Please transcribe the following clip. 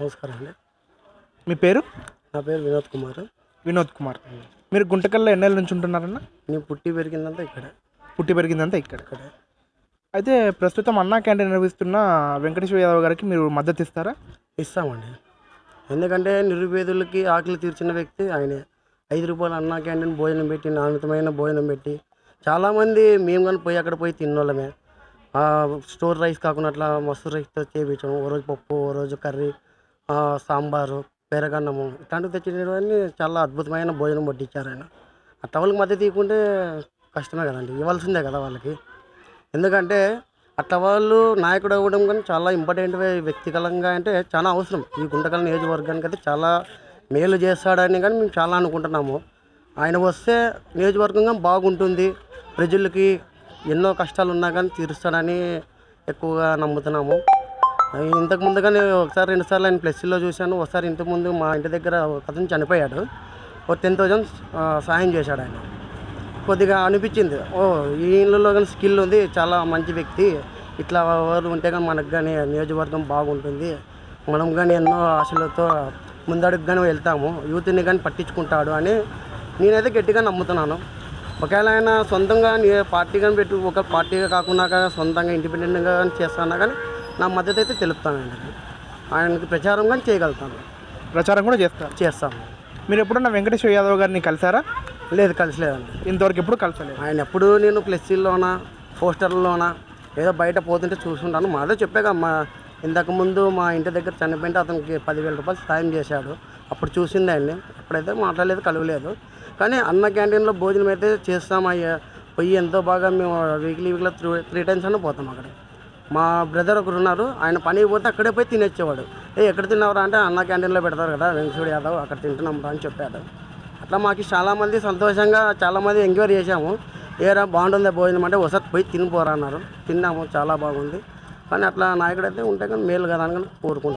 నమస్కారం అండి. మీ పేరు? నా పేరు వినోద్ కుమార్. వినోద్ కుమార్. మీరు గుంటకల్లో ఎన్నేళ్ళ నుంచి ఉంటున్నారన్న? నేను పుట్టి పెరిగిందంతా ఇక్కడ. పుట్టి పెరిగిందంతా ఇక్కడ. ఇక్కడ. అయితే ప్రస్తుతం అన్నా క్యాంటీన్ నిర్వహిస్తున్న వెంకటేశ్వర యాదవ్ గారికి మీరు మద్దతు ఇస్తారా? ఇస్తామండి. ఎందుకంటే నిరుపేదలకి ఆకలి తీర్చిన వ్యక్తి ఆయనే. ఐదు రూపాయలు అన్నా క్యాంటీన్ భోజనం పెట్టి నాణ్యతమైన భోజనం పెట్టి చాలామంది మేము కానీ పోయి అక్కడ పోయి తిన్నోళ్ళమే. స్టోర్ రైస్ కాకుండా అట్లా మస్తు రైస్తో చేయించడం ఓ రోజు పప్పు ఓ రోజు కర్రీ సాంబారు పెరగన్నము ఇట్లాంటివి తెచ్చినవన్నీ చాలా అద్భుతమైన భోజనం పట్టించారు ఆయన. అట్ట వాళ్ళకి మద్దతు ఇవ్వకుంటే కష్టమే కదండి ఇవ్వాల్సిందే కదా వాళ్ళకి. ఎందుకంటే అట్లా వాళ్ళు నాయకుడు అవ్వడం కానీ చాలా ఇంపార్టెంట్ వ్యక్తిగతంగా అంటే చాలా అవసరం. ఈ గుంటకల్ నియోజకవర్గానికి అయితే చాలా మేలు చేస్తాడని కానీ మేము చాలా అనుకుంటున్నాము. ఆయన వస్తే నియోజకవర్గంగా బాగుంటుంది ప్రజలకి ఎన్నో కష్టాలు ఉన్నా కానీ తీరుస్తాడని ఎక్కువగా నమ్ముతున్నాము. ఇంతకు ముందు కానీ ఒకసారి రెండుసార్లు ఆయన ప్లస్లో చూశాను. ఒకసారి ఇంతకుముందు మా ఇంటి దగ్గర అతను చనిపోయాడు. ఓ టెన్ థౌజండ్ సాయం చేశాడు ఆయన. కొద్దిగా అనిపించింది. ఓ ఈ ఇళ్ళలో కానీ స్కిల్ ఉంది. చాలా మంచి వ్యక్తి. ఇట్లా వారు ఉంటే కానీ మనకు కానీ నియోజకవర్గం బాగుంటుంది. మనం కానీ ఎన్నో ఆశలతో ముందడుగు కానీ వెళ్తాము. యూత్ని కానీ పట్టించుకుంటాడు అని నేనైతే గట్టిగా నమ్ముతున్నాను. ఒకవేళ ఆయన సొంతంగా పార్టీ కానీ పెట్టు ఒక పార్టీగా కాకుండా సొంతంగా ఇండిపెండెంట్గా కానీ చేస్తానా కానీ నా మద్దతు అయితే తెలుపుతానండి. ఆయనకి ప్రచారం కానీ చేయగలుగుతాను. ప్రచారం కూడా చేస్తారు? చేస్తాము మీరు ఎప్పుడన్నా వెంకటేశ్వర యాదవ్ గారిని కలిసారా? లేదు కలిసిలేదండి. ఇంతవరకు ఎప్పుడు కలసలేదు? ఆయన ఎప్పుడు నేను ప్లస్సీల్లోన పోస్టర్లోన ఏదో బయట పోతుంటే చూసుంటాను మాదే చెప్పాక మా ఇంతకు ముందు మా ఇంటి దగ్గర చనిపోయింటే అతనికి పదివేల రూపాయలు సాయం చేశాడు. అప్పుడు చూసింది ఆయన్ని. అప్పుడైతే మాట్లాడలేదు కలవలేదు. కానీ అన్న క్యాంటీన్లో భోజనం అయితే చేస్తామయ్యా. పోయి ఎంతో బాగా మేము వీక్లీ వీక్లో త్రీ త్రీ టైమ్స్ అన్న పోతాం అక్కడ. మా బ్రదర్ ఒకరు ఉన్నారు. ఆయన పని పోతే అక్కడే పోయి తినేచ్చేవాడు. ఏ ఎక్కడ తిన్నావురా? అంటే అన్న క్యాంటీన్లో పెడతారు కదా వెంకటేశ్వర యాదవ్ అక్కడ తింటున్నాం రా అని చెప్పాడు. అట్లా మాకు చాలామంది సంతోషంగా చాలామంది ఎంక్వైరీ చేశాము. ఏరా బాగుంటుంది భోజనం అంటే ఒకసారి పోయి తినిపోరా అన్నారు. తిన్నాము చాలా బాగుంది. కానీ అట్లా నాయకుడు అయితే ఉంటే కానీ మేలు కదా అని కోరుకుంటాం